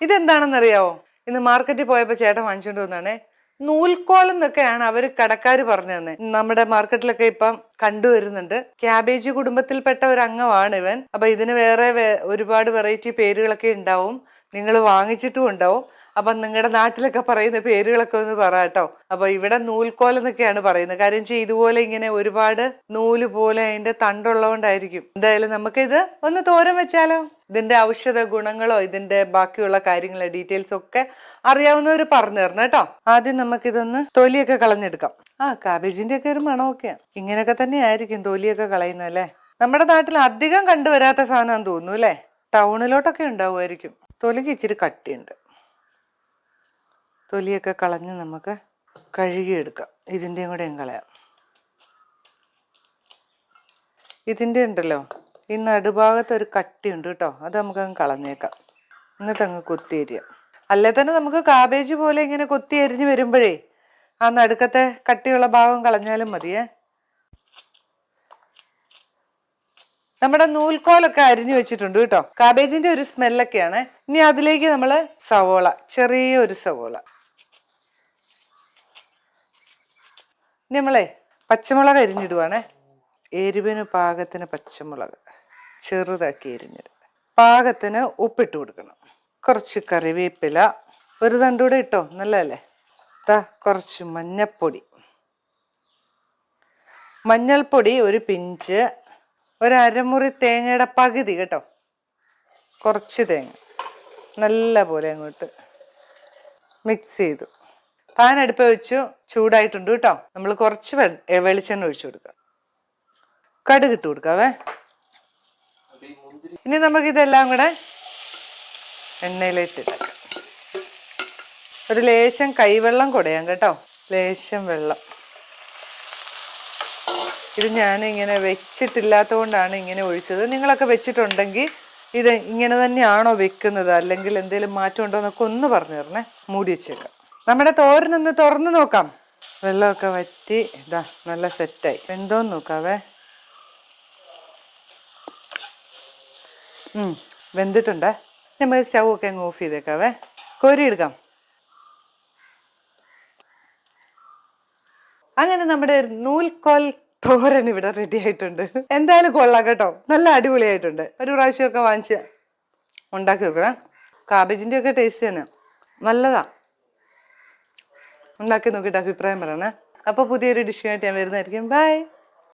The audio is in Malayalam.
ഇതെന്താണെന്നറിയാവോ? ഇന്ന് മാർക്കറ്റിൽ പോയപ്പോൾ ചേട്ടൻ വാങ്ങിച്ചോണ്ട് വന്നാണേ. നൂൽക്കോലം എന്നൊക്കെയാണ് അവർ കടക്കാര് പറഞ്ഞു തന്നെ നമ്മുടെ മാർക്കറ്റിലൊക്കെ ഇപ്പം കണ്ടുവരുന്നുണ്ട് ക്യാബേജ് കുടുംബത്തിൽപ്പെട്ട ഒരു അംഗമാണ് ഇവൻ. അപ്പൊ ഇതിന് വേറെ ഒരുപാട് വെറൈറ്റി പേരുകളൊക്കെ ഉണ്ടാവും. നിങ്ങൾ വാങ്ങിച്ചിട്ടും ഉണ്ടാവും. അപ്പൊ നിങ്ങളുടെ നാട്ടിലൊക്കെ പറയുന്ന പേരുകളൊക്കെ ഒന്ന് പറ കേട്ടോ. അപ്പൊ ഇവിടെ നൂൽക്കോൽ എന്നൊക്കെയാണ് പറയുന്നത്. കാര്യം വെച്ചാൽ ഇതുപോലെ ഇങ്ങനെ ഒരുപാട് നൂൽ പോലെ അതിന്റെ തണ്ടുള്ളതുകൊണ്ടായിരിക്കും എന്തായാലും നമുക്കിത് ഒന്ന് തോരം വെച്ചാലോ? ഇതിന്റെ ഔഷധ ഗുണങ്ങളോ ഇതിന്റെ ബാക്കിയുള്ള കാര്യങ്ങളോ ഡീറ്റെയിൽസ് ഒക്കെ അറിയാവുന്നവർ പറഞ്ഞു തരണം കേട്ടോ. ആദ്യം നമുക്കിതൊന്ന് തൊലിയൊക്കെ കളഞ്ഞെടുക്കാം. ആ കാബേജിന്റെ ഒക്കെ ഒരു മണമൊക്കെയാണ് ഇങ്ങനെയൊക്കെ തന്നെ ആയിരിക്കും തൊലിയൊക്കെ കളയുന്നത് അല്ലേ? നമ്മുടെ നാട്ടിൽ അധികം കണ്ടുവരാത്ത സാധനമാണെന്ന് തോന്നുന്നു അല്ലേ? ടൗണിലോട്ടൊക്കെ ഉണ്ടാവുമായിരിക്കും. തൊലിക്ക് ഇച്ചിരി കട്ടിയുണ്ട്. തൊലിയൊക്കെ കളഞ്ഞ് നമുക്ക് കഴുകിയെടുക്കാം. ഇതിന്റെയും കൂടെയും കളയാം. ഇതിന്റെ ഉണ്ടല്ലോ. ഈ നടുഭാഗത്ത് ഒരു കട്ടിയുണ്ട് കേട്ടോ. അത് നമുക്ക് അങ്ങ് കളഞ്ഞേക്കാം. എന്നിട്ട് അങ്ങ് കൊത്തി എരിയാം അല്ലെ തന്നെ നമുക്ക് കാബേജ് പോലെ ഇങ്ങനെ കൊത്തി എരിഞ്ഞ് വരുമ്പോഴേ ആ നടുക്കത്തെ കട്ടിയുള്ള ഭാഗം കളഞ്ഞാലും മതിയേ. നമ്മുടെ നൂൽക്കോലൊക്കെ അരിഞ്ഞു വെച്ചിട്ടുണ്ട് കേട്ടോ. കാബേജിന്റെ ഒരു സ്മെല്ലൊക്കെയാണ്. ഇനി അതിലേക്ക് നമ്മൾ സവോള ചെറിയ ഒരു സവോള. നമ്മളെ പച്ചമുളക് അരിഞ്ഞിടുവാണേ. എരിവിന് പാകത്തിന് പച്ചമുളക്. ചെറുതാക്കി എരിഞ്ഞിടുക. പാകത്തിന് ഉപ്പിട്ട് കൊടുക്കണം. കുറച്ച് കറിവേപ്പില. ഒരു തണ്ടൂടെ ഇട്ടോ? നല്ലല്ലേ ദാ കുറച്ച് മഞ്ഞപ്പൊടി മഞ്ഞൾപ്പൊടി ഒരു പിഞ്ച്. ഒരു അരമുറി തേങ്ങയുടെ പകുതി കേട്ടോ? കുറച്ച് തേങ്ങ. നല്ല പോലെ അങ്ങോട്ട് മിക്സ് ചെയ്തു. പാൻ അടുപ്പ് വെച്ചു. ചൂടായിട്ടുണ്ട് കേട്ടോ. നമ്മൾ കുറച്ച് വെളിച്ചെണ്ണ ഒഴിച്ചു കൊടുക്കാം കടുകിട്ട് കൊടുക്കാവേ. ഇനി നമുക്ക് ഇതെല്ലാം കൂടെ എണ്ണയിലേക്ക് ഇടാം ഒരു ലേശം കൈവെള്ളം കുടയാം കേട്ടോ. ലേശം വെള്ളം. ഇത് ഞാൻ ഇങ്ങനെ വെച്ചിട്ടില്ലാത്തത് കൊണ്ടാണ് ഇങ്ങനെ ഒഴിച്ചത്. നിങ്ങളൊക്കെ വെച്ചിട്ടുണ്ടെങ്കിൽ ഇത് ഇങ്ങനെ തന്നെയാണോ വെക്കുന്നത്? അല്ലെങ്കിൽ എന്തെങ്കിലും മാറ്റം ഉണ്ടോ എന്നൊക്കെ ഒന്ന് പറഞ്ഞു തരണേ. മൂടി വെച്ചേക്കാം. നമ്മുടെ തോരനൊന്ന് തുറന്നു നോക്കാം. വെള്ളമൊക്കെ വറ്റി ഇതാ നല്ല സെറ്റായി എന്തോന്ന് നോക്കാവേ? വെന്തിട്ടുണ്ടേ. നമുക്ക് സ്റ്റൗ ഒക്കെ അങ്ങ് ഓഫ് ചെയ്തേക്കാവേ. കോരി എടുക്കാം. അങ്ങനെ നമ്മുടെ നൂൽക്കോൽ തോരൻ ഇവിടെ റെഡി ആയിട്ടുണ്ട്. എന്തായാലും കൊള്ളാം കേട്ടോ. നല്ല അടിപൊളിയായിട്ടുണ്ട്. ഒരു പ്രാവശ്യമൊക്കെ വാങ്ങിച്ച് ഉണ്ടാക്കി വെക്കണം കാബേജിന്റെ ഒക്കെ ടേസ്റ്റ് തന്നെ. നല്ലതാ. ഉണ്ടാക്കി നോക്കിയിട്ട് അഭിപ്രായം പറയണേ. അപ്പോൾ പുതിയൊരു ഡിഷായിട്ട് ഞാൻ വരുന്നതായിരിക്കും. ബൈ